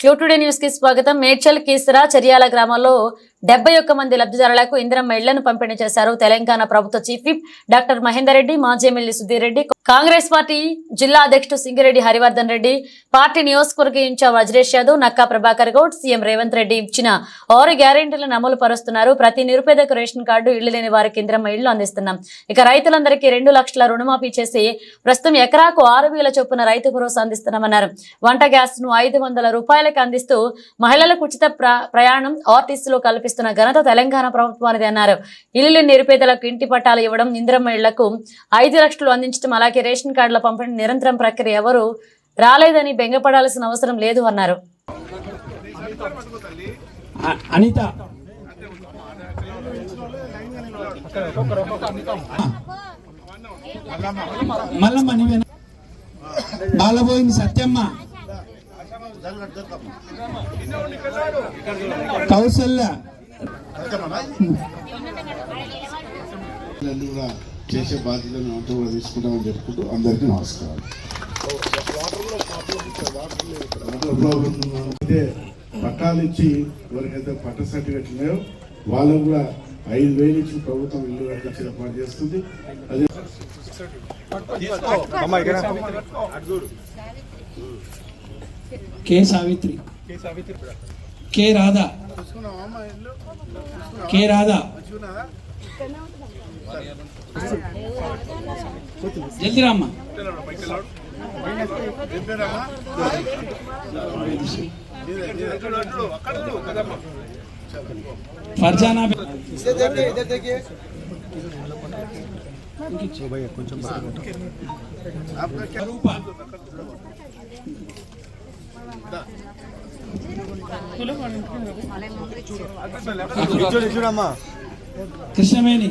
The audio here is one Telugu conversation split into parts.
క్యూటుడే న్యూస్కి స్వాగతం. మేడ్చల్ కీసరా చర్యాల గ్రామాల్లో డెబ్బై ఒక్క మంది లబ్ధిదారులకు ఇందిరమ్మ ఇళ్ళను పంపిణీ చేశారు. తెలంగాణ ప్రభుత్వ chief whip doctor Mahender Reddy మాజీ MLA Sudheer Reddy Congress party జిల్లా అధ్యక్షుడు సింగిరెడ్డి హరివర్ధన్ రెడ్డి పార్టీ నియోజకవర్గ ఇన్ఛార్జ్ వజ్రేష్ యాదవ్ నక్కా ప్రభాకర్ గౌడ్ సీఎం రేవంత్ రెడ్డి ఇచ్చిన ఆరు గ్యారెంటీలను అమలు పరుస్తున్నారు. ప్రతి నిరుపేదకు రేషన్ కార్డు ఇళ్ళు లేని వారికి ఇందిరమ్మ ఇళ్ళు అందిస్తున్నాం. ఇక రైతులందరికీ రెండు లక్షల రుణమాఫీ చేసి ప్రస్తుతం ఎకరాకు ఆరు వేల చొప్పున రైతు భరోసా అందిస్తున్నామన్నారు. వంట గ్యాస్ను ఐదు వందల రూపాయలకు అందిస్తూ మహిళలకు ఉచిత ప్రయాణం ఆర్టీసీలో కల్పిస్తున్న ఘనత తెలంగాణ ప్రభుత్వానిది అన్నారు. ఇల్లు నిరుపేదలకు ఇంటి పట్టాలు ఇవ్వడం ఇందిరమ్మ ఇళ్ళకు ఐదు లక్షలు అందించడం అలాగే రేషన్ కార్డుల పంపిణీ నిరంతరం ప్రక్రియ ఎవరు రాలేదని బెంగపడాల్సిన అవసరం లేదు అన్నారు. అనిత. మల్లమ్మ నీవేనా బాలబోయిన సత్యమ్మ. కౌసల్య కూడా చేసే బాధ్యతను అంతా కూడా తీసుకుంటామని చెప్పుకుంటూ అందరికీ నమస్కారం అయితే పట్టాలు ఇచ్చి ఎవరికైతే పట్ట సర్టిఫికెట్ ఉన్నాయో వాళ్ళకు కూడా ఐదు వేలు ఇచ్చి ప్రభుత్వం ఇల్లు కట్టించి ఏర్పాటు చేస్తుంది. అదే K Savitri. K Radha. K Radha? జల్దీ రామ్మా. ఫర్జానా బే- కృష్ణమేని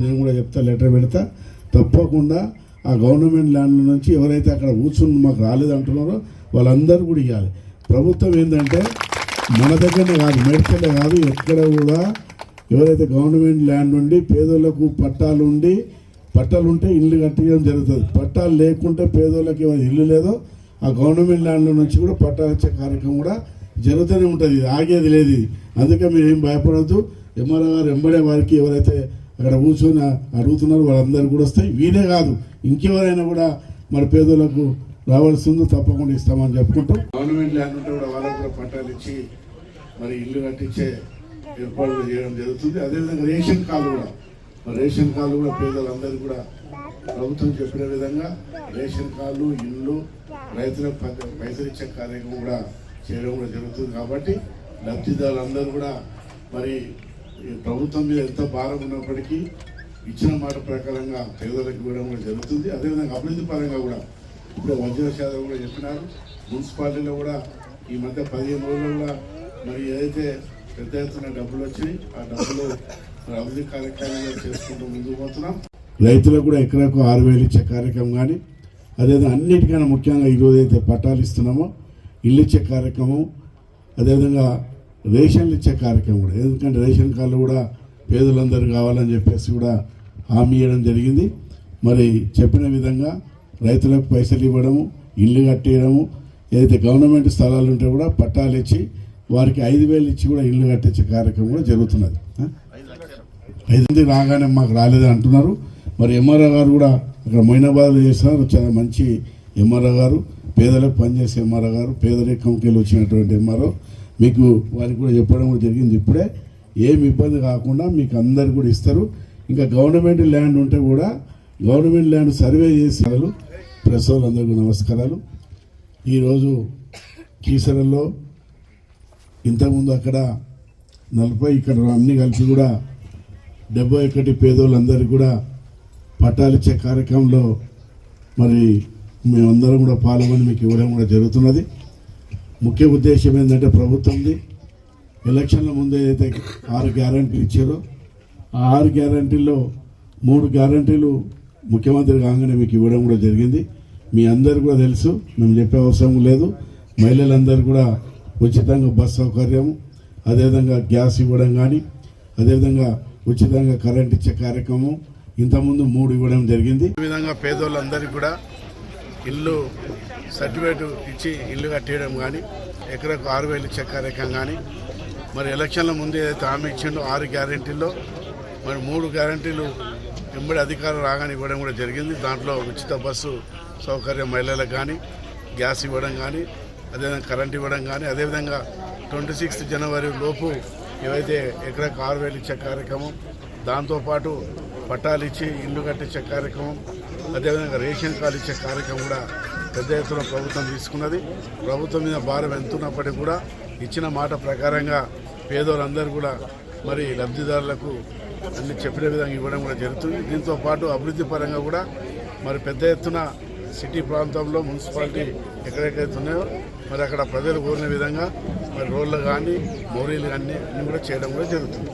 నేను కూడా చెప్తా లెటర్ పెడతా. తప్పకుండా ఆ గవర్నమెంట్ ల్యాండ్ నుంచి ఎవరైతే అక్కడ కూర్చుని మాకు రాలేదు అంటున్నారో వాళ్ళందరూ కూడా ఇవ్వాలి ప్రభుత్వం ఏంటంటే మన దగ్గరనే కాదు మెడికల్లో కాదు ఎక్కడ కూడా ఎవరైతే గవర్నమెంట్ ల్యాండ్ నుండి పేదోళ్ళకు పట్టాలు ఉండి పట్టాలు ఉంటే ఇల్లు కట్టడం జరుగుతుంది. పట్టాలు లేకుంటే పేదోళ్ళకి ఏమైనా ఇల్లు లేదో ఆ గవర్నమెంట్ ల్యాండ్ నుంచి కూడా పట్టాలు వచ్చే కార్యక్రమం కూడా జరుగుతూనే ఉంటుంది. ఆగేది లేదు ఇది. అందుకే మీరు ఏం భయపడద్దు. ఎంఆర్ఓ గారు ఎంబడే వారికి ఎవరైతే అక్కడ కూర్చొని అడుగుతున్నారో వాళ్ళందరూ కూడా వస్తాయి. వీరే కాదు ఇంకెవరైనా కూడా మరి పేదోళ్ళకు రావాల్సిందో తప్పకుండా ఇస్తామని చెప్పుకుంటాం. గవర్నమెంట్ ల్యాండ్ ఉంటే కూడా వాళ్ళకు కూడా పట్టాలు ఇచ్చి మరి ఇల్లు కట్టించే ఏర్పాట్లు చేయడం జరుగుతుంది. అదేవిధంగా రేషన్ కార్డు కూడా. రేషన్ కార్డు కూడా పేదలందరూ కూడా ప్రభుత్వం చెప్పిన విధంగా రేషన్ కార్డులు ఇల్లు రైతులకు ప- పైసలు ఇచ్చే కార్యక్రమం కూడా చేయడం కూడా జరుగుతుంది. కాబట్టి లబ్ధిదారులందరూ కూడా మరి ఈ ప్రభుత్వం మీద ఎంత భారం ఉన్నప్పటికీ ఇచ్చిన మాట ప్రకారంగా పేదలకు ఇవ్వడం కూడా జరుగుతుంది. అదేవిధంగా అభివృద్ధి పరంగా కూడా ఇప్పుడు వజ్రశాతం కూడా చెప్పినారు. మున్సిపాలిటీలో కూడా ఈ మధ్య పదిహేను రోజుల్లో కూడా మరి ఏదైతే పెద్ద ఎత్తున డబ్బులు వచ్చినాయి. ఆ డబ్బులు అభివృద్ధి కార్యక్రమాలు చేసుకుంటూ ముందుకు పోతున్నాం. రైతులకు కూడా ఎకరాకు ఆరు వేలు ఇచ్చే కార్యక్రమం కానీ అదేవిధంగా అన్నిటికన్నా ముఖ్యంగా ఈరోజు అయితే పట్టాలు ఇస్తున్నామో ఇల్లు ఇచ్చే కార్యక్రమం అదేవిధంగా రేషన్లు ఇచ్చే కార్యక్రమం కూడా. ఎందుకంటే రేషన్ కార్డులు కూడా పేదలందరూ కావాలని చెప్పేసి కూడా హామీ ఇవ్వడం జరిగింది. మరి చెప్పిన విధంగా రైతులకు పైసలు ఇవ్వడము ఇల్లు కట్టేయడము ఏదైతే గవర్నమెంట్ స్థలాలు ఉంటే కూడా పట్టాలు ఇచ్చి వారికి ఐదు వేలు ఇచ్చి కూడా ఇల్లు కట్టించే కార్యక్రమం కూడా జరుగుతున్నది. ఐదు రాగానే మాకు రాలేదు అంటున్నారు. మరి ఎంఆర్ఓ గారు కూడా అక్కడ మొయినాబాద్లో చేస్తున్నారు. చాలా మంచి ఎంఆర్ఓ గారు పేదలకు పనిచేసే ఎంఆర్ఓ గారు పేదరికంకి వచ్చినటువంటి ఎంఆర్ఓ. మీకు వారికి కూడా చెప్పడం కూడా జరిగింది ఇప్పుడే. ఏమి ఇబ్బంది కాకుండా మీకు అందరు కూడా ఇస్తారు. ఇంకా గవర్నమెంట్ ల్యాండ్ ఉంటే కూడా గవర్నమెంట్ ల్యాండ్ సర్వే చేసి ప్రెస్ నమస్కారాలు. ఈరోజు కీసరల్లో ఇంతకుముందు అక్కడ నలభై ఇక్కడ అన్ని కలిసి కూడా డెబ్బై ఒకటి పేదోళ్ళందరికీ కూడా పట్టాలిచ్చే కార్యక్రమంలో మరి మేమందరం కూడా పాల్గొని మీకు ఇవ్వడం కూడా జరుగుతున్నది. ముఖ్య ఉద్దేశం ఏంటంటే ప్రభుత్వంది ఎలక్షన్ల ముందు ఏదైతే ఆరు గ్యారంటీలు ఇచ్చారో ఆ ఆరు గ్యారంటీల్లో మూడు గ్యారంటీలు ముఖ్యమంత్రి కాగానే మీకు ఇవ్వడం కూడా జరిగింది. మీ అందరు కూడా తెలుసు మేము చెప్పే అవసరం లేదు. మహిళలందరూ కూడా ఉచితంగా బస్ సౌకర్యం అదేవిధంగా గ్యాస్ ఇవ్వడం కానీ అదేవిధంగా ఉచితంగా కరెంట్ ఇచ్చే కార్యక్రమం ఇంతకుముందు మూడు ఇవ్వడం జరిగింది. ఈ విధంగా పేదోళ్ళందరికీ కూడా ఇల్లు సర్టిఫికేట్ ఇచ్చి ఇల్లు కట్టేయడం కానీ ఎకరకు ఆరు వేలు ఇచ్చే కార్యక్రమం కానీ మరి ఎలక్షన్ల ముందు ఏదైతే హామీ ఇచ్చిండో ఆరు గ్యారంటీల్లో మరి మూడు గ్యారెంటీలు వెంబడి అధికారం రాగానే ఇవ్వడం కూడా జరిగింది. దాంట్లో ఉచిత బస్సు సౌకర్యం మహిళలకు కానీ గ్యాస్ ఇవ్వడం కానీ అదేవిధంగా కరెంట్ ఇవ్వడం కానీ అదేవిధంగా ట్వంటీ సిక్స్త్ జనవరి లోపు ఏవైతే ఎక్కడ ఆరు వేలు ఇచ్చే కార్యక్రమం దాంతోపాటు పట్టాలు ఇచ్చి ఇల్లు కట్టించే కార్యక్రమం అదేవిధంగా రేషన్ కార్డు ఇచ్చే కార్యక్రమం కూడా పెద్ద ఎత్తున ప్రభుత్వం తీసుకున్నది. ప్రభుత్వం మీద భారం ఎంతున్నప్పటికీ కూడా ఇచ్చిన మాట ప్రకారంగా పేదోళ్ళందరూ కూడా మరి లబ్ధిదారులకు అన్ని చెప్పిన విధంగా ఇవ్వడం కూడా జరుగుతుంది. దీంతో పాటు అభివృద్ధి పరంగా కూడా మరి పెద్ద ఎత్తున సిటీ ప్రాంతంలో మున్సిపాలిటీ ఎక్కడెక్కడైతే ఉన్నాయో మరి అక్కడ ప్రజలు కోరిన విధంగా మరి రోడ్లు కానీ మోరీలు కానీ అన్నీ కూడా చేయడం కూడా జరుగుతుంది.